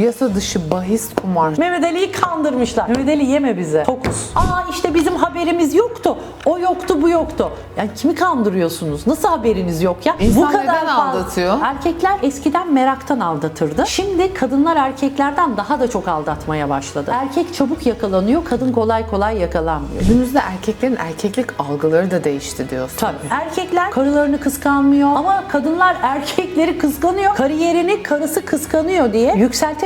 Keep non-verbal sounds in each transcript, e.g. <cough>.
Yasa dışı bahis kumar. Mehmet Ali'yi kandırmışlar. Mehmet Ali yeme bize. Fokus. Aa işte bizim haberimiz yoktu. O yoktu bu yoktu. Yani kimi kandırıyorsunuz? Nasıl haberiniz yok ya? İnsan bu kadar neden fazla- aldatıyor? Erkekler eskiden meraktan aldatırdı. Şimdi kadınlar erkeklerden daha da çok aldatmaya başladı. Erkek çabuk yakalanıyor, kadın kolay kolay yakalanmıyor. Günümüzde erkeklerin erkeklik algıları da değişti diyorsun. Tabii. Erkekler karılarını kıskanmıyor ama kadınlar erkekleri kıskanıyor. Kariyerini karısı kıskanıyor diye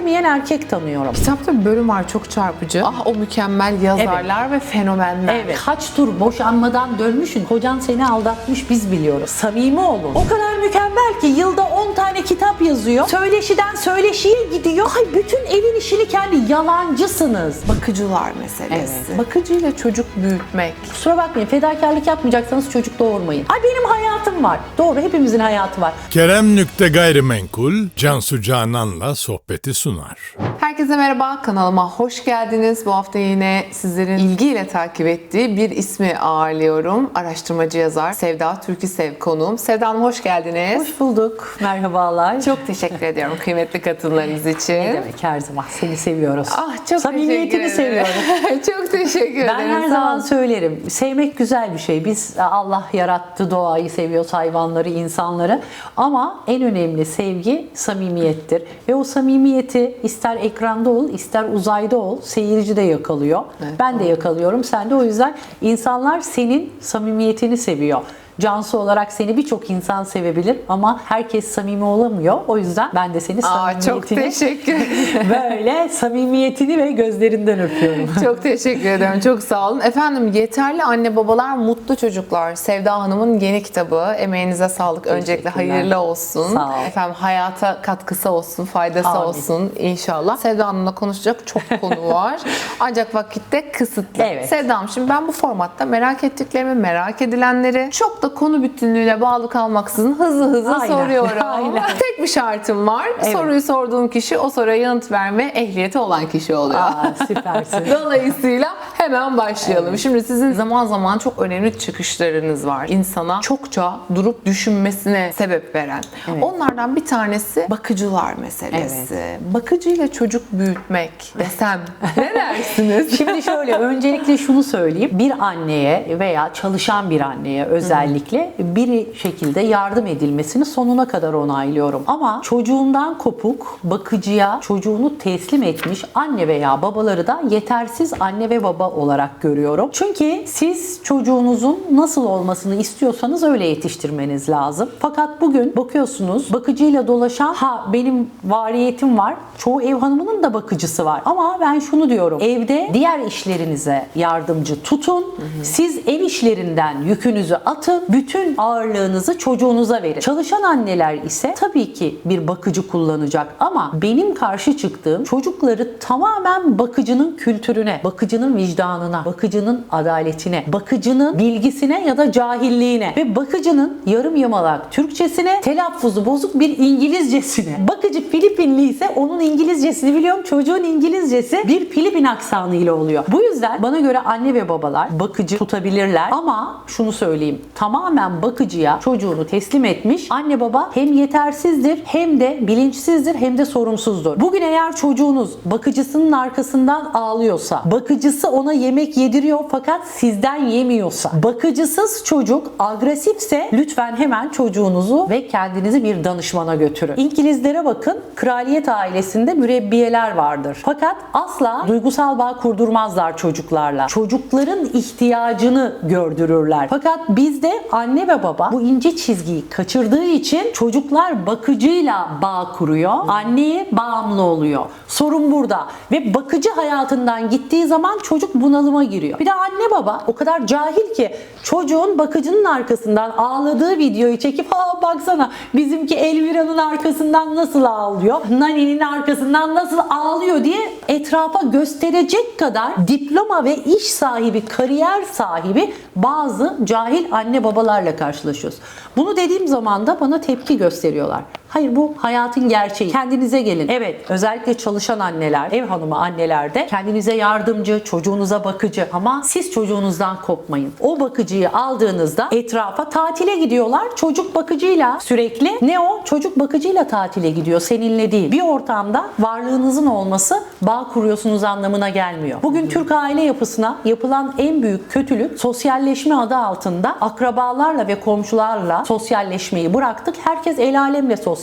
yükseltemeyen erkek tanıyorum. Kitapta bir bölüm var çok çarpıcı. Ah o mükemmel yazarlar ve fenomenler. Evet. Kaç tur boşanmadan dönmüşsün. Kocan seni aldatmış biz biliyoruz. Samimi olun. O kadar mükemmel ki yılda 10 tane kitap yazıyor. Söyleşiden söyleşiye gidiyor. Ay bütün evin işini kendi yalancısınız. Bakıcılar meselesi. Evet. Bakıcıyla çocuk büyütmek. Kusura bakmayın fedakarlık yapmayacaksanız çocuk doğurmayın. Ay benim hayatım var. Doğru hepimizin hayatı var. Kerem Nükte Gayrimenkul, Cansu Canan'la sohbeti sunar. Herkese merhaba kanalıma hoş geldiniz. Bu hafta yine sizlerin ilgiyle takip ettiği bir ismi ağırlıyorum. Araştırmacı yazar Sevda Türküsev konuğum. Sevda Hanım hoş geldiniz. Hoş bulduk. Merhabalar. Çok teşekkür ediyorum kıymetli katılımlarınız için. ne demek her zaman seni seviyoruz. Ah çok Samimiyetini seviyorum. <laughs> çok teşekkür Ben ederim. her sağ zaman söylerim. Sevmek güzel bir şey. Biz Allah yarattı doğayı seviyoruz, hayvanları, insanları. Ama en önemli sevgi samimiyettir. Ve o samimiyeti ister ekranda ol, ister uzayda ol, seyirci de yakalıyor. ben de yakalıyorum, sen de. O yüzden insanlar senin samimiyetini seviyor. Cansı olarak seni birçok insan sevebilir ama herkes samimi olamıyor. O yüzden ben de seni Aa, samimiyetini çok teşekkür <laughs> böyle samimiyetini ve gözlerinden öpüyorum. <laughs> Çok teşekkür ederim. Çok sağ olun. Efendim Yeterli Anne Babalar Mutlu Çocuklar. Sevda Hanım'ın yeni kitabı. Emeğinize sağlık. Öncelikle hayırlı olsun. Sağ ol. Efendim hayata katkısı olsun, faydası Amin. olsun inşallah. Sevda Hanım'la konuşacak çok konu var. <laughs> Ancak vakitte kısıtlı. Evet. Sevda Hanım şimdi ben bu formatta merak ettiklerimi, merak edilenleri çok da konu bütünlüğüne bağlı kalmaksızın hızlı hızlı Aynen. soruyorum. <laughs> Aynen. Tek bir şartım var. Evet. Soruyu sorduğum kişi o soruya yanıt verme ehliyeti olan kişi oluyor. Aa, süpersin. <laughs> Dolayısıyla hemen başlayalım. Şimdi sizin zaman zaman çok önemli çıkışlarınız var. İnsana çokça durup düşünmesine sebep veren. Evet. Onlardan bir tanesi bakıcılar meselesi. Bakıcıyla çocuk büyütmek desem ne <laughs> dersiniz? Şimdi şöyle öncelikle şunu söyleyeyim. Bir anneye veya çalışan bir anneye özellikle bir şekilde yardım edilmesini sonuna kadar onaylıyorum. Ama çocuğundan kopuk bakıcıya çocuğunu teslim etmiş anne veya babaları da yetersiz anne ve baba olarak görüyorum. Çünkü siz çocuğunuzun nasıl olmasını istiyorsanız öyle yetiştirmeniz lazım. Fakat bugün bakıyorsunuz bakıcıyla dolaşan ha benim variyetim var. Çoğu ev hanımının da bakıcısı var. Ama ben şunu diyorum. Evde diğer işlerinize yardımcı tutun. Siz ev işlerinden yükünüzü atın. Bütün ağırlığınızı çocuğunuza verin. Çalışan anneler ise tabii ki bir bakıcı kullanacak ama benim karşı çıktığım çocukları tamamen bakıcının kültürüne, bakıcının vicdanına, bakıcının adaletine, bakıcının bilgisine ya da cahilliğine ve bakıcının yarım yamalak Türkçesine, telaffuzu bozuk bir İngilizcesine. Bakıcı Filipinli ise onun İngilizcesini biliyorum. Çocuğun İngilizcesi bir Filipin aksanıyla oluyor. Bu yüzden bana göre anne ve babalar bakıcı tutabilirler ama şunu söyleyeyim. Tamamen bakıcıya çocuğunu teslim etmiş. Anne baba hem yetersizdir hem de bilinçsizdir hem de sorumsuzdur. Bugün eğer çocuğunuz bakıcısının arkasından ağlıyorsa, bakıcısı ona yemek yediriyor fakat sizden yemiyorsa, bakıcısız çocuk agresifse lütfen hemen çocuğunuzu ve kendinizi bir danışmana götürün. İngilizlere bakın. Kraliyet ailesinde mürebbiyeler vardır. Fakat asla duygusal bağ kurdurmazlar çocuklarla. Çocukların ihtiyacını gördürürler. Fakat bizde anne ve baba bu ince çizgiyi kaçırdığı için çocuklar bakıcıyla bağ kuruyor. Anneye bağımlı oluyor. Sorun burada. Ve bakıcı hayatından gittiği zaman çocuk bunalıma giriyor. Bir de anne baba o kadar cahil ki çocuğun bakıcının arkasından ağladığı videoyu çekip ha baksana bizimki Elvira'nın arkasından nasıl ağlıyor, Nani'nin arkasından nasıl ağlıyor diye etrafa gösterecek kadar diploma ve iş sahibi, kariyer sahibi bazı cahil anne babalarla karşılaşıyoruz. Bunu dediğim zaman da bana tepki gösteriyorlar. Hayır bu hayatın gerçeği. Kendinize gelin. Evet özellikle çalışan anneler, ev hanımı anneler de kendinize yardımcı, çocuğunuza bakıcı ama siz çocuğunuzdan kopmayın. O bakıcıyı aldığınızda etrafa tatile gidiyorlar. Çocuk bakıcıyla sürekli ne o? Çocuk bakıcıyla tatile gidiyor seninle değil. Bir ortamda varlığınızın olması bağ kuruyorsunuz anlamına gelmiyor. Bugün Türk aile yapısına yapılan en büyük kötülük sosyalleşme adı altında akrabalarla ve komşularla sosyalleşmeyi bıraktık. Herkes el alemle sosyalleşiyor.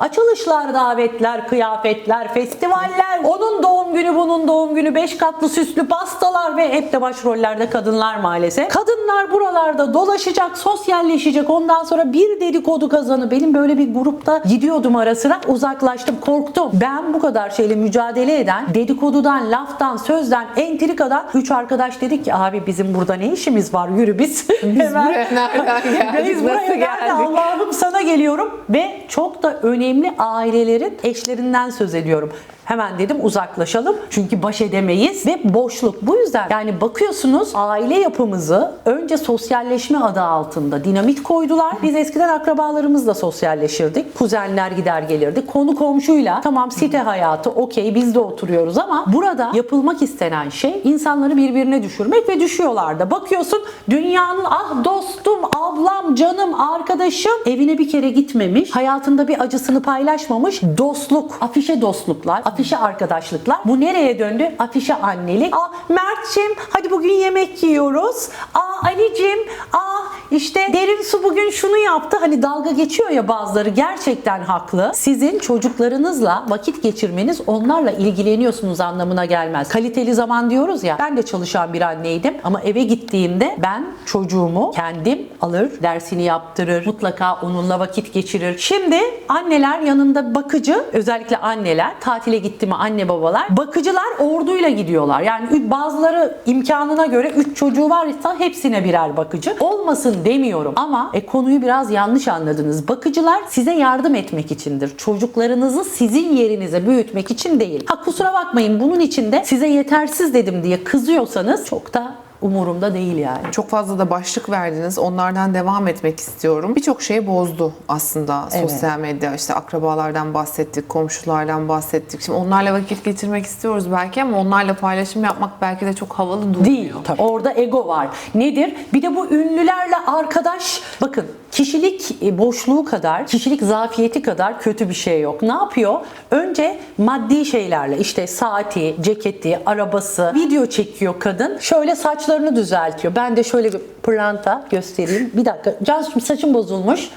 Açılışlar, davetler, kıyafetler, festivaller, onun doğum günü, bunun doğum günü, beş katlı süslü pastalar ve hep de başrollerde kadınlar maalesef. Kadınlar buralarda dolaşacak, sosyalleşecek. Ondan sonra bir dedikodu kazanı. Benim böyle bir grupta gidiyordum ara sıra. Uzaklaştım, korktum. Ben bu kadar şeyle mücadele eden dedikodudan, laftan, sözden, entrikadan üç arkadaş dedik ki abi bizim burada ne işimiz var? Yürü biz. Biz <laughs> buraya nereden <laughs> geldik? Biz buraya geldik? Allah'ım sana geliyorum ve çok da önemli ailelerin eşlerinden söz ediyorum. Hemen dedim uzaklaşalım çünkü baş edemeyiz ve boşluk. Bu yüzden yani bakıyorsunuz aile yapımızı önce sosyalleşme adı altında dinamit koydular. Biz eskiden akrabalarımızla sosyalleşirdik. Kuzenler gider gelirdi. Konu komşuyla tamam site hayatı okey biz de oturuyoruz ama burada yapılmak istenen şey insanları birbirine düşürmek ve düşüyorlar da. Bakıyorsun dünyanın ah dostum, ablam, canım, arkadaşım evine bir kere gitmemiş. Hayatında bir acısını paylaşmamış. Dostluk, afişe dostluklar, afişe arkadaşlıklar. Bu nereye döndü? Afişe annelik. Aa Mert'cim hadi bugün yemek yiyoruz. Aa Ali'cim aa işte derin su bugün şunu yaptı. Hani dalga geçiyor ya bazıları gerçekten haklı. Sizin çocuklarınızla vakit geçirmeniz onlarla ilgileniyorsunuz anlamına gelmez. Kaliteli zaman diyoruz ya. Ben de çalışan bir anneydim ama eve gittiğimde ben çocuğumu kendim alır, dersini yaptırır, mutlaka onunla vakit geçirir. Şimdi anneler yanında bakıcı, özellikle anneler tatile gitti mi anne babalar, bakıcılar orduyla gidiyorlar. Yani bazıları imkanına göre 3 çocuğu varsa hepsine birer bakıcı. Olmasın demiyorum ama e, konuyu biraz yanlış anladınız. Bakıcılar size yardım etmek içindir. Çocuklarınızı sizin yerinize büyütmek için değil. Ha kusura bakmayın bunun için de size yetersiz dedim diye kızıyorsanız çok da umurumda değil yani. Çok fazla da başlık verdiniz. Onlardan devam etmek istiyorum. Birçok şeyi bozdu aslında Evet. sosyal medya. İşte akrabalardan bahsettik, komşulardan bahsettik. Şimdi onlarla vakit geçirmek istiyoruz belki ama onlarla paylaşım yapmak belki de çok havalı durmuyor. Değil. Orada ego var. Nedir? Bir de bu ünlülerle arkadaş bakın kişilik e, boşluğu kadar, kişilik zafiyeti kadar kötü bir şey yok. Ne yapıyor? Önce maddi şeylerle işte saati, ceketi, arabası, video çekiyor kadın. Şöyle saçlarını düzeltiyor. Ben de şöyle bir pırlanta göstereyim. Bir dakika. Cansu'cum saçım bozulmuş.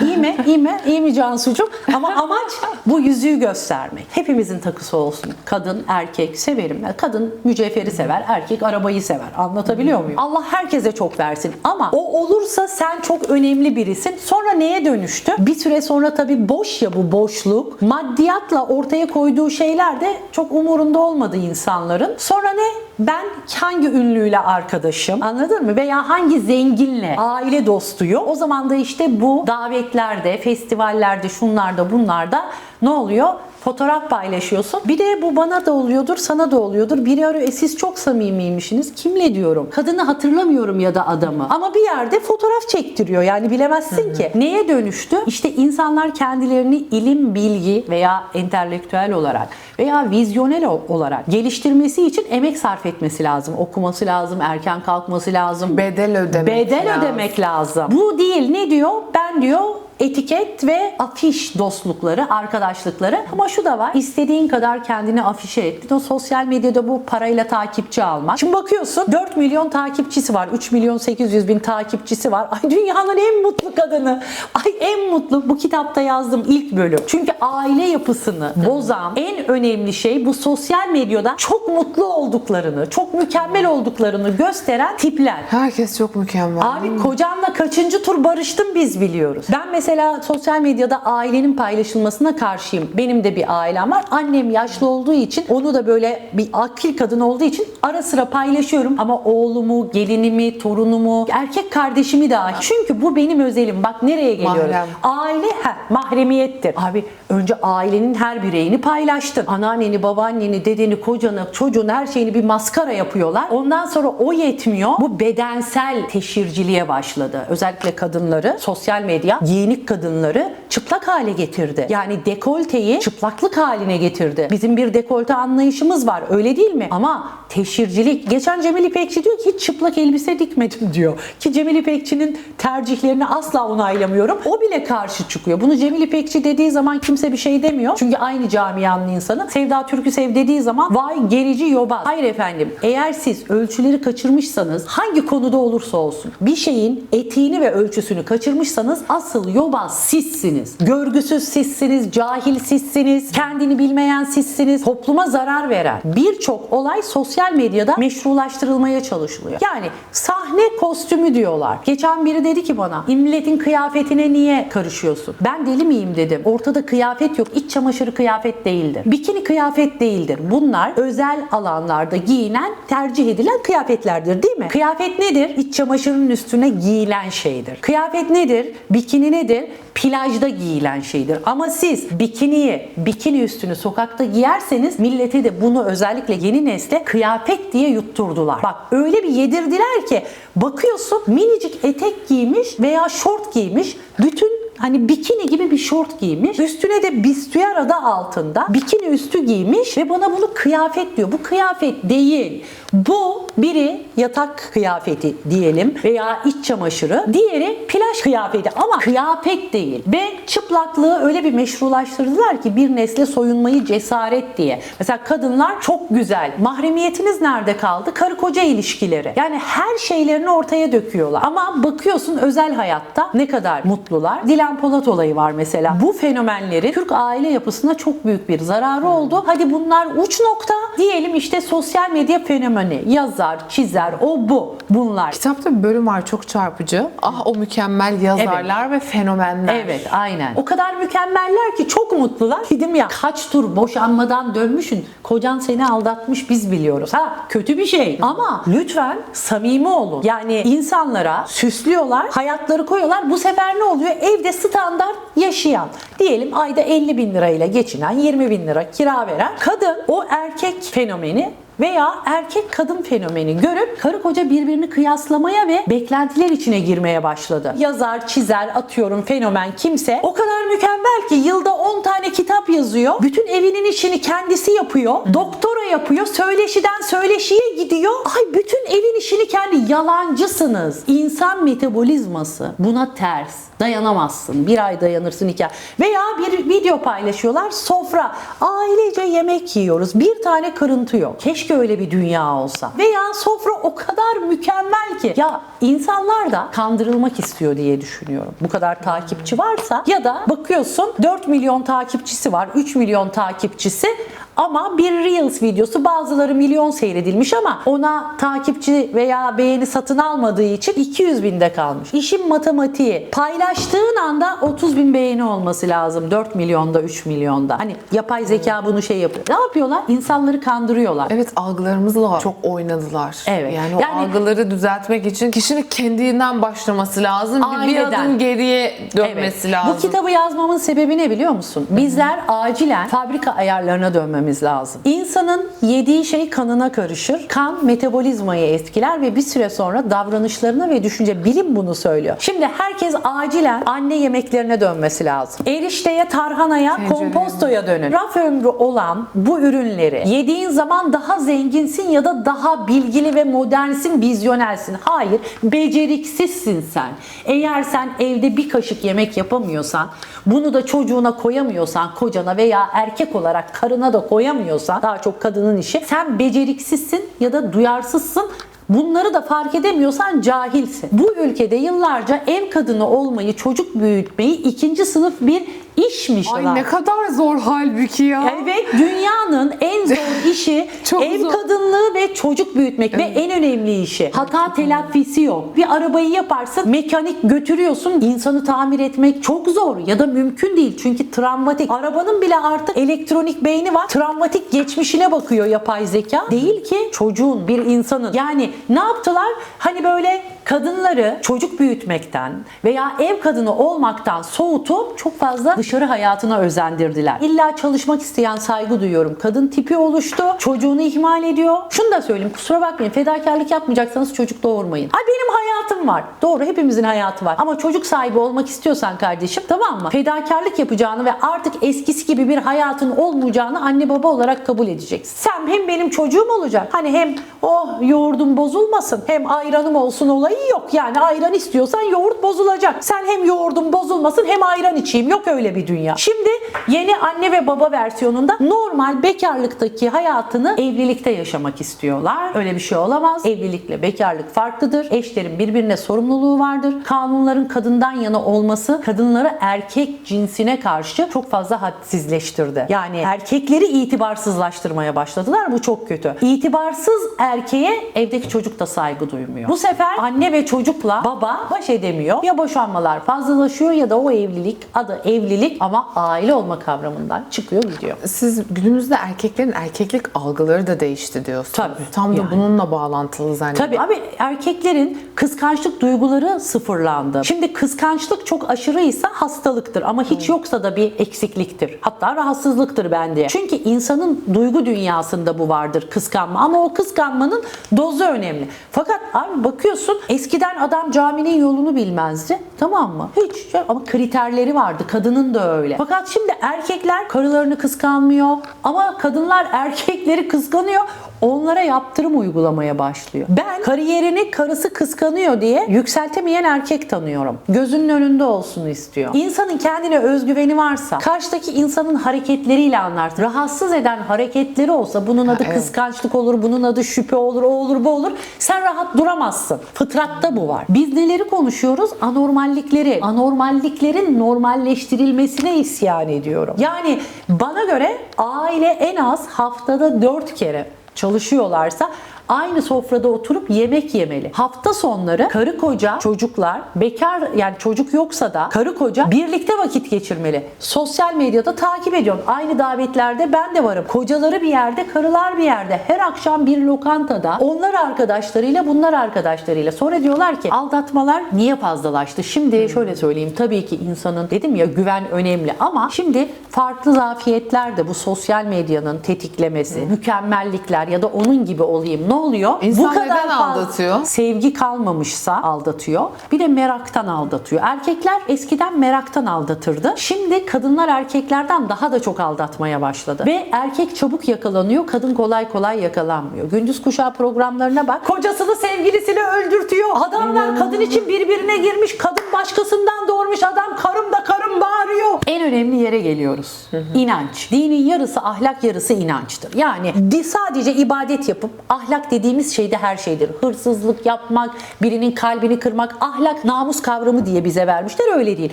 İyi mi? İyi mi? İyi mi Cansu'cum? Ama amaç bu yüzüğü göstermek. Hepimizin takısı olsun. Kadın, erkek severim. Yani kadın mücevheri sever, erkek arabayı sever. Anlatabiliyor muyum? Allah herkese çok versin. Ama o olursa sen çok önemli birisin. Sonra neye dönüştü? Bir süre sonra tabii boş ya bu boşluk. Maddiyatla ortaya koyduğu şeyler de çok umurunda olmadı insanların. Sonra ne? Ben hangi ünlüyle arkadaşım? Anladın mı? Veya hangi zenginle aile dostuyum? O zaman da işte bu davetlerde, festivallerde, şunlarda, bunlarda ne oluyor? Fotoğraf paylaşıyorsun. Bir de bu bana da oluyordur, sana da oluyordur. Biri arıyor, e siz çok samimiymişsiniz. Kimle diyorum? Kadını hatırlamıyorum ya da adamı. Ama bir yerde fotoğraf çektiriyor. Yani bilemezsin ki. Neye dönüştü? İşte insanlar kendilerini ilim, bilgi veya entelektüel olarak veya vizyonel olarak geliştirmesi için emek sarf etmesi lazım. Okuması lazım, erken kalkması lazım. Bedel ödemek Bedel lazım. ödemek lazım. Bu değil. Ne diyor? Ben diyor etiket ve afiş dostlukları, arkadaşlıkları. Ama şu da var. İstediğin kadar kendini afişe et. Bir de sosyal medyada bu parayla takipçi almak. Şimdi bakıyorsun 4 milyon takipçisi var. 3 milyon 800 bin takipçisi var. Ay dünyanın en mutlu kadını. Ay en mutlu. Bu kitapta yazdım ilk bölüm. Çünkü aile yapısını bozan en önemli şey bu sosyal medyada çok mutlu olduklarını, çok mükemmel olduklarını gösteren tipler. Herkes çok mükemmel. Abi kocamla kaçıncı tur barıştım biz biliyoruz. Ben mesela sosyal medyada ailenin paylaşılmasına karşıyım. Benim de bir ailem var. Annem yaşlı olduğu için onu da böyle bir akil kadın olduğu için ara sıra paylaşıyorum. Ama oğlumu, gelinimi, torunumu, erkek kardeşimi dahi. Çünkü bu benim özelim. Bak nereye geliyorum. Mahrem. Aile heh, mahremiyettir. Abi Önce ailenin her bireyini paylaştın. Anneanneni, babaanneni, dedeni, kocanı, çocuğun her şeyini bir maskara yapıyorlar. Ondan sonra o yetmiyor. Bu bedensel teşhirciliğe başladı. Özellikle kadınları, sosyal medya giyinik kadınları çıplak hale getirdi. Yani dekolteyi çıplaklık haline getirdi. Bizim bir dekolte anlayışımız var öyle değil mi? Ama teşhircilik. Geçen Cemil İpekçi diyor ki hiç çıplak elbise dikmedim diyor. Ki Cemil İpekçi'nin tercihlerini asla onaylamıyorum. O bile karşı çıkıyor. Bunu Cemil İpekçi dediği zaman kimse bir şey demiyor. Çünkü aynı camianın insanı. Sevda Türküsev dediği zaman vay gerici yobaz. Hayır efendim eğer siz ölçüleri kaçırmışsanız hangi konuda olursa olsun bir şeyin etiğini ve ölçüsünü kaçırmışsanız asıl yobaz sizsiniz. Görgüsüz sizsiniz, cahil sizsiniz, kendini bilmeyen sizsiniz, topluma zarar veren birçok olay sosyal medyada meşrulaştırılmaya çalışılıyor. Yani sahne kostümü diyorlar. Geçen biri dedi ki bana milletin kıyafetine niye karışıyorsun? Ben deli miyim dedim. Ortada kıyafet yok. İç çamaşırı kıyafet değildir. Bikini kıyafet değildir. Bunlar özel alanlarda giyinen, tercih edilen kıyafetlerdir değil mi? Kıyafet nedir? İç çamaşırının üstüne giyilen şeydir. Kıyafet nedir? Bikini nedir? Plajda giyilen şeydir. Ama siz bikiniyi, bikini üstünü sokakta giyerseniz millete de bunu özellikle yeni nesle kıyafet diye yutturdular. Bak öyle bir yedirdiler ki bakıyorsun minicik etek giymiş veya şort giymiş bütün hani bikini gibi bir şort giymiş. Üstüne de büstiyer adı altında bikini üstü giymiş ve bana bunu kıyafet diyor. Bu kıyafet değil. Bu biri yatak kıyafeti diyelim veya iç çamaşırı. Diğeri plaj kıyafeti ama kıyafet değil. Ve çıplaklığı öyle bir meşrulaştırdılar ki bir nesle soyunmayı cesaret diye. Mesela kadınlar çok güzel. Mahremiyetiniz nerede kaldı? Karı koca ilişkileri. Yani her şeylerini ortaya döküyorlar. Ama bakıyorsun özel hayatta ne kadar mutlular. Dilan Polat olayı var mesela. Bu fenomenlerin Türk aile yapısına çok büyük bir zararı oldu. Hadi bunlar uç nokta. Diyelim işte sosyal medya fenomeni. Yazar, çizer, o bu. Bunlar. Kitapta bir bölüm var çok çarpıcı. Ah o mükemmel yazarlar ve fenomenler. Evet aynen. O kadar mükemmeller ki çok mutlular. Dedim ya kaç tur boşanmadan dönmüşsün. Kocan seni aldatmış biz biliyoruz. Ha kötü bir şey. Ama lütfen samimi olun. Yani insanlara süslüyorlar, hayatları koyuyorlar. Bu sefer ne oluyor? Evde standart yaşayan. Diyelim ayda 50 bin lirayla geçinen, 20 bin lira kira veren kadın o erkek fenomeni veya erkek kadın fenomeni görüp karı koca birbirini kıyaslamaya ve beklentiler içine girmeye başladı. Yazar, çizer, atıyorum fenomen kimse o kadar mükemmel ki yılda 10 tane kitap yazıyor. Bütün evinin işini kendisi yapıyor. Doktora yapıyor. Söyleşiden söyleşiye gidiyor. Ay bütün evin işini kendi yalancısınız. İnsan metabolizması buna ters. Dayanamazsın. Bir ay dayanırsın iki ay. Veya bir video paylaşıyorlar. Sofra. Ailece yemek yiyoruz. Bir tane kırıntı yok. Keşke öyle bir dünya olsa. Veya sofra o kadar mükemmel ki. Ya insanlar da kandırılmak istiyor diye düşünüyorum. Bu kadar takipçi varsa ya da bakıyorsun 4 milyon takipçisi var. 3 milyon takipçisi ama bir Reels videosu bazıları milyon seyredilmiş ama ona takipçi veya beğeni satın almadığı için 200 binde kalmış. İşin matematiği. Paylaştığın anda 30 bin beğeni olması lazım. 4 milyonda 3 milyonda. Hani yapay zeka bunu şey yapıyor. Ne yapıyorlar? İnsanları kandırıyorlar. Evet algılarımızla çok oynadılar. Evet. Yani o Yani- algıları düzeltmek için kişinin kendinden başlaması lazım. Bir- Bir Aileden. adım geriye dönmesi lazım. Bu kitabı yazmamın sebebi ne biliyor musun? Bizler acilen fabrika ayarlarına dönmemiz lazım. İnsanın yediği şey kanına karışır. Kan metabolizmayı etkiler ve bir süre sonra davranışlarına ve düşünce bilim bunu söylüyor. Şimdi herkes acilen anne yemeklerine dönmesi lazım. Erişteye, tarhanaya, Tencereye. kompostoya dönün. Raf ömrü olan bu ürünleri yediğin zaman daha zenginsin ya da daha bilgili ve modernsin, vizyonersin. Hayır, beceriksizsin sen. Eğer sen evde bir kaşık yemek yapamıyorsan, bunu da çocuğuna koyamıyorsan, kocana veya erkek olarak karına da koyamıyorsan, daha çok kadının işi, sen beceriksizsin ya da duyarsızsın. Bunları da fark edemiyorsan cahilsin. Bu ülkede yıllarca ev kadını olmayı, çocuk büyütmeyi ikinci sınıf bir işmiş. Ay ne kadar zor halbuki ya. Evet dünyanın en zor <laughs> işi Çok ev zor. kadınlığı ve çocuk büyütmek ve en önemli işi. Hata telafisi yok. Bir arabayı yaparsın mekanik götürüyorsun insanı tamir etmek çok zor ya da mümkün değil çünkü travmatik. Arabanın bile artık elektronik beyni var. Travmatik geçmişine bakıyor yapay zeka. Değil ki çocuğun bir insanın. Yani ne yaptılar? Hani böyle kadınları çocuk büyütmekten veya ev kadını olmaktan soğutup çok fazla dışarı hayatına özendirdiler. İlla çalışmak isteyen saygı duyuyorum. Kadın tipi oluştu. Çocuğunu ihmal ediyor. Şunu da söyleyeyim kusura bakmayın fedakarlık yapmayacaksanız çocuk doğurmayın. Ay benim hayatım var. Doğru hepimizin hayatı var. Ama çocuk sahibi olmak istiyorsan kardeşim tamam mı? Fedakarlık yapacağını ve artık eskisi gibi bir hayatın olmayacağını anne baba olarak kabul edeceksin. Sen hem benim çocuğum olacak. Hani hem oh yoğurdum bozulmasın hem ayranım olsun olayı yok. Yani ayran istiyorsan yoğurt bozulacak. Sen hem yoğurdum bozulmasın hem ayran içeyim. Yok öyle bir dünya. Şimdi yeni anne ve baba versiyonunda normal bekarlıktaki hayatını evlilikte yaşamak istiyorlar. Öyle bir şey olamaz. Evlilikle bekarlık farklıdır. Eşlerin birbirine sorumluluğu vardır. Kanunların kadından yana olması kadınları erkek cinsine karşı çok fazla hadsizleştirdi. Yani erkekleri itibarsızlaştırmaya başladılar. Bu çok kötü. İtibarsız erkeğe evdeki çocuk da saygı duymuyor. Bu sefer anne ve çocukla baba baş edemiyor. Ya boşanmalar fazlalaşıyor ya da o evlilik adı evlilik ama aile olma kavramından çıkıyor gidiyor. Siz günümüzde erkeklerin erkeklik algıları da değişti diyorsunuz. Tabii, Tam da yani. bununla bağlantılı zannediyorum. Tabii abi erkeklerin kıskançlık duyguları sıfırlandı. Şimdi kıskançlık çok aşırıysa hastalıktır ama hiç yoksa da bir eksikliktir. Hatta rahatsızlıktır bende. Çünkü insanın duygu dünyasında bu vardır kıskanma ama o kıskanmanın dozu önemli. Fakat abi bakıyorsun eskiden adam caminin yolunu bilmezdi. Tamam mı? Hiç ama kriterleri vardı. Kadının da öyle. Fakat şimdi erkekler karılarını kıskanmıyor ama kadınlar erkekleri kıskanıyor onlara yaptırım uygulamaya başlıyor. Ben kariyerini karısı kıskanıyor diye yükseltemeyen erkek tanıyorum. Gözünün önünde olsun istiyor. İnsanın kendine özgüveni varsa, karşıdaki insanın hareketleriyle anlarsın. Rahatsız eden hareketleri olsa bunun adı evet. kıskançlık olur, bunun adı şüphe olur, o olur, bu olur. Sen rahat duramazsın. Fıtratta bu var. Biz neleri konuşuyoruz? Anormallikleri. Anormalliklerin normalleştirilmesine isyan ediyorum. Yani bana göre aile en az haftada 4 kere çalışıyorlarsa aynı sofrada oturup yemek yemeli. Hafta sonları karı koca, çocuklar, bekar yani çocuk yoksa da karı koca birlikte vakit geçirmeli. Sosyal medyada takip ediyorum. Aynı davetlerde ben de varım. Kocaları bir yerde, karılar bir yerde. Her akşam bir lokantada onlar arkadaşlarıyla, bunlar arkadaşlarıyla. Sonra diyorlar ki aldatmalar niye fazlalaştı? Şimdi şöyle söyleyeyim. Tabii ki insanın dedim ya güven önemli ama şimdi farklı zafiyetler de bu sosyal medyanın tetiklemesi, mükemmellikler ya da onun gibi olayım. Ne oluyor? İnsan neden fazla aldatıyor? Sevgi kalmamışsa aldatıyor. Bir de meraktan aldatıyor. Erkekler eskiden meraktan aldatırdı. Şimdi kadınlar erkeklerden daha da çok aldatmaya başladı. Ve erkek çabuk yakalanıyor, kadın kolay kolay yakalanmıyor. Gündüz kuşağı programlarına bak. Kocasını sevgilisini öldürtüyor. Adamlar kadın için birbirine girmiş. Kadın başkasından doğurmuş. Adam karım da karım bağırıyor. En önemli yere geliyoruz. İnanç. Dinin yarısı ahlak yarısı inançtır. Yani sadece ibadet yapıp ahlak dediğimiz şey de her şeydir. Hırsızlık yapmak, birinin kalbini kırmak, ahlak namus kavramı diye bize vermişler öyle değil.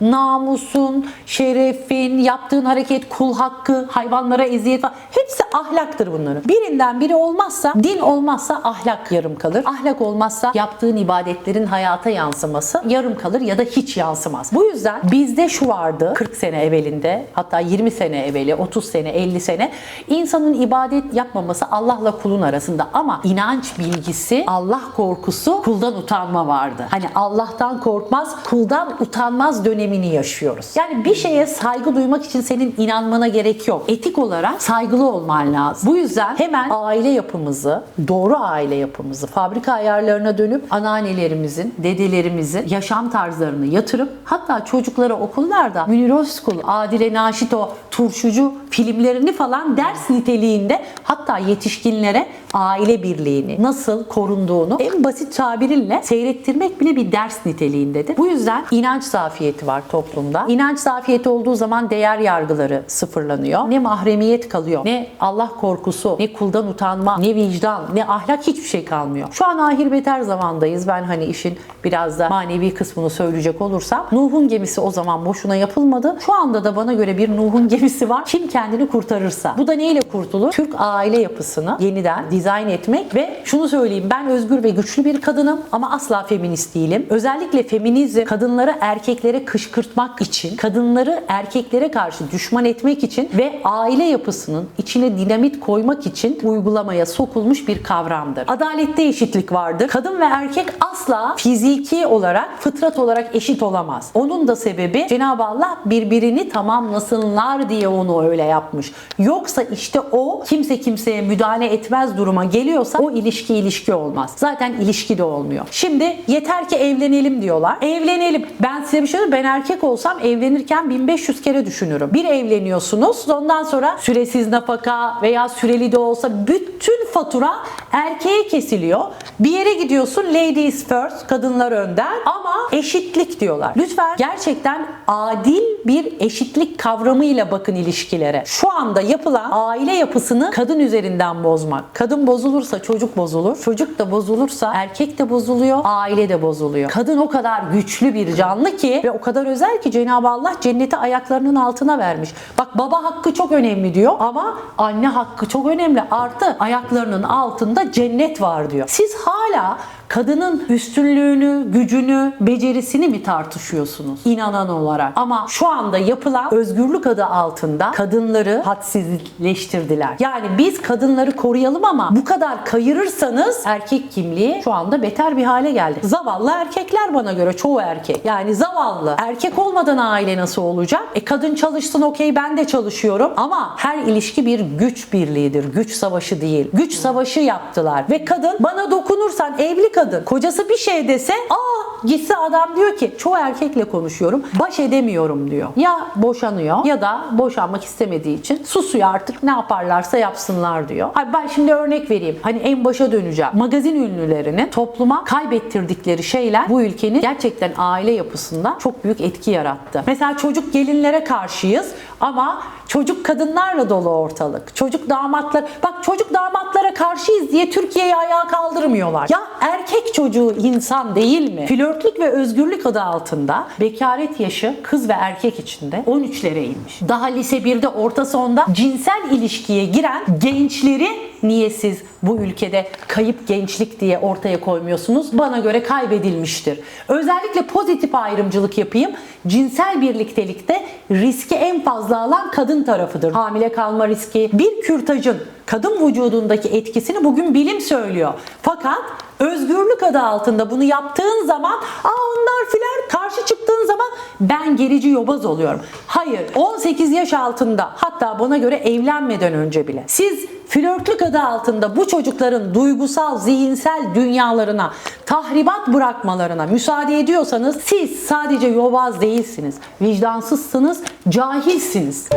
Namusun, şerefin, yaptığın hareket, kul hakkı, hayvanlara eziyet falan hepsi ahlaktır bunların. Birinden biri olmazsa, din olmazsa ahlak yarım kalır. Ahlak olmazsa yaptığın ibadetlerin hayata yansıması yarım kalır ya da hiç yansımaz. Bu yüzden bizde şu vardı 40 sene evvelinde hatta 20 sene evveli 30 sene 50 sene insanın ibadet yapmaması Allah'la kulun arasında ama inanç bilgisi Allah korkusu kuldan utanma vardı. Hani Allah'tan korkmaz kuldan utanmaz dönemini yaşıyoruz. Yani bir şeye saygı duymak için senin inanmana gerek yok. Etik olarak saygılı olman lazım. Bu yüzden hemen aile yapımızı, doğru aile yapımızı, fabrika ayarlarına dönüp anneannelerimizin, dedelerimizin yaşam tarzlarını yatırıp hatta çocuklara okullarda Münir Özkul, Adile Naşito, Turşucu filmlerini falan ders niteliğinde hatta yetişkinlere aile birliğini nasıl korunduğunu en basit tabiriyle seyrettirmek bile bir ders niteliğindedir. Bu yüzden inanç zafiyeti var toplumda. İnanç zafiyeti olduğu zaman değer yargıları sıfırlanıyor. Ne mahremiyet kalıyor, ne Allah korkusu, ne kuldan utanma, ne vicdan, ne ahlak hiçbir şey kalmıyor. Şu an ahir beter zamandayız. Ben hani işin biraz da manevi kısmını söyleyecek olursam Nuh'un gemisi o zaman boşuna yapılmadı. Şu anda da bana göre bir Nuh'un gemisi var. Kim kendini kurtarırsa. Bu da neyle kurtulur? Türk aile yapısını yeniden dizayn etmek ve şunu söyleyeyim ben özgür ve güçlü bir kadınım ama asla feminist değilim. Özellikle feminizm kadınları erkeklere kışkırtmak için, kadınları erkeklere karşı düşman etmek için ve aile yapısının içine dinamit koymak için uygulamaya sokulmuş bir kavramdır. Adalette eşitlik vardır. Kadın ve erkek asla fiziki olarak, fıtrat olarak eşit olamaz. Onun da sebebi Cenab-ı Allah birbirini tamamlasınlar diye onu öyle yapmış. Yoksa işte o kimse kimseye müdahale etmez duruma geliyorsa o ilişki ilişki olmaz. Zaten ilişki de olmuyor. Şimdi yeter ki evlenelim diyorlar. Evlenelim. Ben size bir şey söyleyeyim. Ben erkek olsam evlenirken 1500 kere düşünürüm. Bir evleniyorsunuz. Ondan sonra süresiz nafaka veya süreli de olsa bütün fatura erkeğe kesiliyor. Bir yere gidiyorsun ladies first, kadınlar önden ama eşitlik diyorlar. Lütfen gerçekten adil bir eşitlik kavramıyla bakın ilişkilere. Şu anda yapılan aile yapısını kadın üzerinden bozmak. Kadın bozulursa çocuk bozulur. Çocuk da bozulursa erkek de bozuluyor, aile de bozuluyor. Kadın o kadar güçlü bir canlı ki ve o kadar özel ki Cenab-ı Allah cenneti ayaklarının altına vermiş. Bak baba hakkı çok önemli diyor ama anne hakkı çok önemli. Artı ayaklarının altında cennet var diyor. Siz hala kadının üstünlüğünü, gücünü, becerisini mi tartışıyorsunuz inanan olarak? Ama şu anda yapılan özgürlük adı altında kadınları hadsizleştirdiler. Yani biz kadınları koruyalım ama bu kadar kayırırsanız erkek kimliği şu anda beter bir hale geldi. Zavallı erkekler bana göre çoğu erkek. Yani zavallı. Erkek olmadan aile nasıl olacak? E kadın çalışsın okey ben de çalışıyorum ama her ilişki bir güç birliğidir. Güç savaşı değil. Güç savaşı yaptılar ve kadın bana dokunursan evli kadın kocası bir şey dese aa gitse adam diyor ki çoğu erkekle konuşuyorum baş edemiyorum diyor. Ya boşanıyor ya da boşanmak istemediği için susuyor artık ne yaparlarsa yapsınlar diyor. Hayır ben şimdi örnek vereyim. Hani en başa döneceğim. Magazin ünlülerinin topluma kaybettirdikleri şeyler bu ülkenin gerçekten aile yapısında çok büyük etki yarattı. Mesela çocuk gelinlere karşıyız ama çocuk kadınlarla dolu ortalık. Çocuk damatlar bak çocuk damatlara karşıyız diye Türkiye'yi ayağa kaldırmıyorlar. Ya erkek çocuğu insan değil mi? Flörtlük ve özgürlük adı altında bekaret yaşı kız ve erkek içinde 13'lere inmiş. Daha lise 1'de orta sonda cinsel ilişkiye giren gençleri niye siz bu ülkede kayıp gençlik diye ortaya koymuyorsunuz? Bana göre kaybedilmiştir. Özellikle pozitif ayrımcılık yapayım. Cinsel birliktelikte riski en fazla alan kadın tarafıdır. Hamile kalma riski, bir kürtajın kadın vücudundaki etkisini bugün bilim söylüyor. Fakat özgürlük adı altında bunu yaptığın zaman aa onlar filan karşı çıktığın zaman ben gerici yobaz oluyorum. Hayır 18 yaş altında hatta bana göre evlenmeden önce bile siz flörtlük adı altında bu çocukların duygusal, zihinsel dünyalarına tahribat bırakmalarına müsaade ediyorsanız siz sadece yobaz değilsiniz. Vicdansızsınız, cahilsiniz.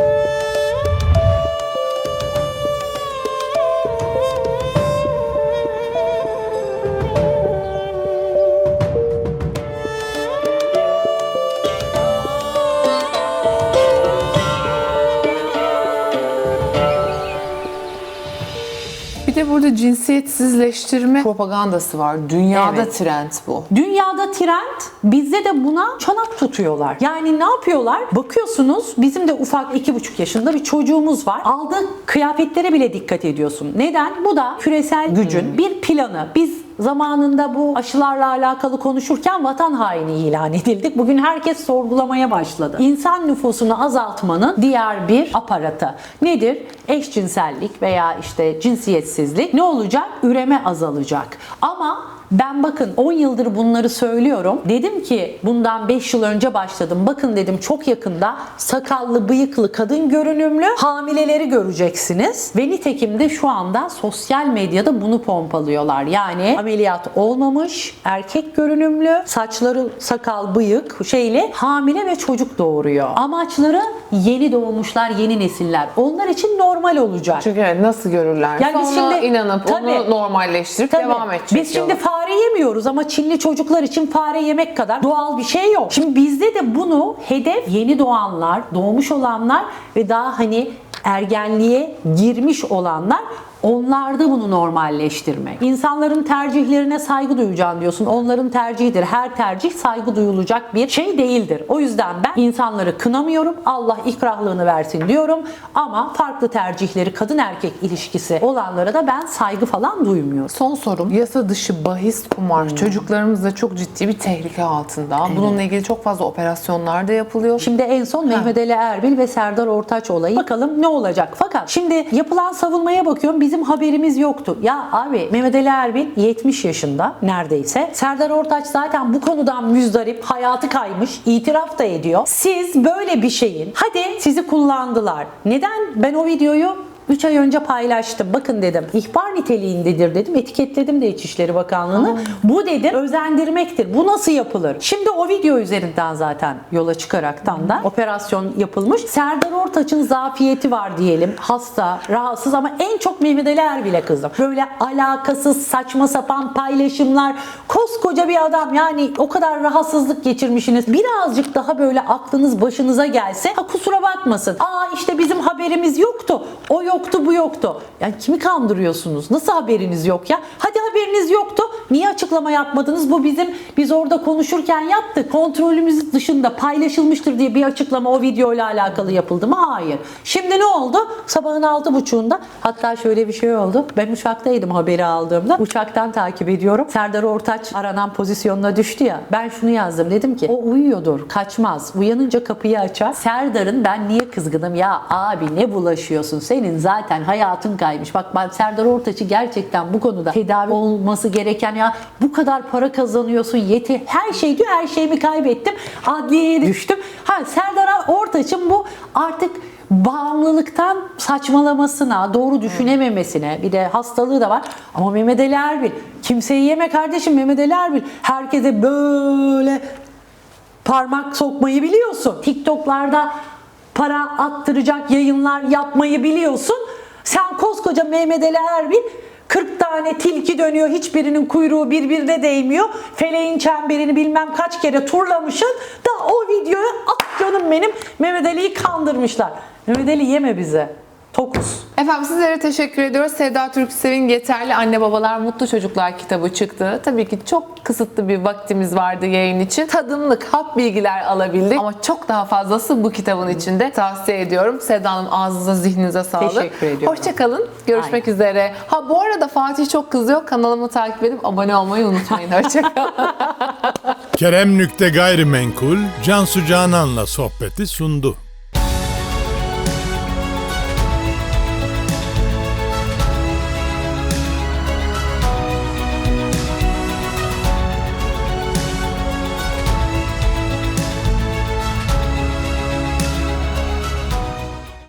Burada cinsiyetsizleştirme propagandası var. Dünyada Evet. trend bu. Dünyada trend bizde de buna çanak tutuyorlar. Yani ne yapıyorlar? Bakıyorsunuz bizim de ufak iki buçuk yaşında bir çocuğumuz var. Aldığı kıyafetlere bile dikkat ediyorsun. Neden? Bu da küresel gücün bir planı. Biz zamanında bu aşılarla alakalı konuşurken vatan haini ilan edildik. Bugün herkes sorgulamaya başladı. İnsan nüfusunu azaltmanın diğer bir aparatı. Nedir? Eşcinsellik veya işte cinsiyetsizlik. Ne olacak? Üreme azalacak. Ama ben bakın 10 yıldır bunları söylüyorum. Dedim ki bundan 5 yıl önce başladım. Bakın dedim çok yakında sakallı, bıyıklı, kadın görünümlü hamileleri göreceksiniz. Ve nitekim de şu anda sosyal medyada bunu pompalıyorlar. Yani ameliyat olmamış, erkek görünümlü, saçları sakal, bıyık şeyli hamile ve çocuk doğuruyor. Amaçları yeni doğmuşlar, yeni nesiller. Onlar için normal olacak. Çünkü nasıl görürler? Yani biz Sonra şimdi- inanıp Tabii. onu normalleştirip Tabii. devam edecek Biz şimdi. Fare yemiyoruz ama Çinli çocuklar için fare yemek kadar doğal bir şey yok. Şimdi bizde de bunu hedef yeni doğanlar, doğmuş olanlar ve daha hani ergenliğe girmiş olanlar Onlarda bunu normalleştirmek. İnsanların tercihlerine saygı duyacaksın diyorsun. Onların tercihidir. Her tercih saygı duyulacak bir şey değildir. O yüzden ben insanları kınamıyorum. Allah ikrahlığını versin diyorum. Ama farklı tercihleri kadın erkek ilişkisi olanlara da ben saygı falan duymuyorum. Son sorum. Yasa dışı bahis kumar Hmm. çocuklarımız da çok ciddi bir tehlike altında. Bununla ilgili çok fazla operasyonlar da yapılıyor. Şimdi en son Mehmet Ali Erbil ve Serdar Ortaç olayı. Bakalım ne olacak? Fakat şimdi yapılan savunmaya bakıyorum bizim haberimiz yoktu. Ya abi Mehmet Ali Erbil 70 yaşında neredeyse. Serdar Ortaç zaten bu konudan müzdarip, hayatı kaymış, itiraf da ediyor. Siz böyle bir şeyin, hadi sizi kullandılar. Neden ben o videoyu 3 ay önce paylaştım. Bakın dedim. ihbar niteliğindedir dedim. Etiketledim de İçişleri Bakanlığı'nı. Bu dedim özendirmektir. Bu nasıl yapılır? Şimdi o video üzerinden zaten yola çıkaraktan da operasyon yapılmış. Serdar Ortaç'ın zafiyeti var diyelim. Hasta, rahatsız ama en çok Mehmet Ali Erbil'e kızdım. Böyle alakasız, saçma sapan paylaşımlar. Koskoca bir adam yani o kadar rahatsızlık geçirmişsiniz. Birazcık daha böyle aklınız başınıza gelse ha kusura bakmasın. Aa işte bizim haberimiz yoktu. O yoktu bu yoktu. Yani kimi kandırıyorsunuz? Nasıl haberiniz yok ya? Hadi haberiniz yoktu. Niye açıklama yapmadınız? Bu bizim biz orada konuşurken yaptık. Kontrolümüz dışında paylaşılmıştır diye bir açıklama o videoyla alakalı yapıldı mı? Hayır. Şimdi ne oldu? Sabahın altı buçuğunda hatta şöyle bir şey oldu. Ben uçaktaydım haberi aldığımda. Uçaktan takip ediyorum. Serdar Ortaç aranan pozisyonuna düştü ya. Ben şunu yazdım. Dedim ki o uyuyordur. Kaçmaz. Uyanınca kapıyı açar. Serdar'ın ben niye kızgınım? Ya abi ne bulaşıyorsun? Senin zaten hayatın kaymış. Bak ben Serdar Ortaç'ı gerçekten bu konuda tedavi olması gereken ya bu kadar para kazanıyorsun yeti her şey diyor her şeyimi kaybettim adliyeye düştüm. Ha Serdar Ortaç'ın bu artık bağımlılıktan saçmalamasına, doğru düşünememesine bir de hastalığı da var. Ama Mehmet Ali Erbil kimseyi yeme kardeşim Mehmet Ali Erbil herkese böyle parmak sokmayı biliyorsun. TikTok'larda para attıracak yayınlar yapmayı biliyorsun. Sen koskoca Mehmet Ali Erbil 40 tane tilki dönüyor. Hiçbirinin kuyruğu birbirine değmiyor. Feleğin çemberini bilmem kaç kere turlamışsın. Da o videoyu ah canım benim Mehmet Ali'yi kandırmışlar. Mehmet Ali yeme bize. Tokuz. Efendim sizlere teşekkür ediyoruz. Sevda Türksev'in Yeterli Anne Babalar Mutlu Çocuklar kitabı çıktı. Tabii ki çok kısıtlı bir vaktimiz vardı yayın için. Tadımlık hap bilgiler alabildik ama çok daha fazlası bu kitabın içinde. Tavsiye ediyorum. Sevda Hanım ağzınıza zihninize sağlık. Teşekkür ediyorum. Hoşçakalın. Görüşmek üzere. Ha bu arada Fatih çok kızıyor. Kanalımı takip edip abone olmayı unutmayın. <laughs> Hoşçakalın. Kerem Nükte Gayrimenkul Cansu Canan'la sohbeti sundu.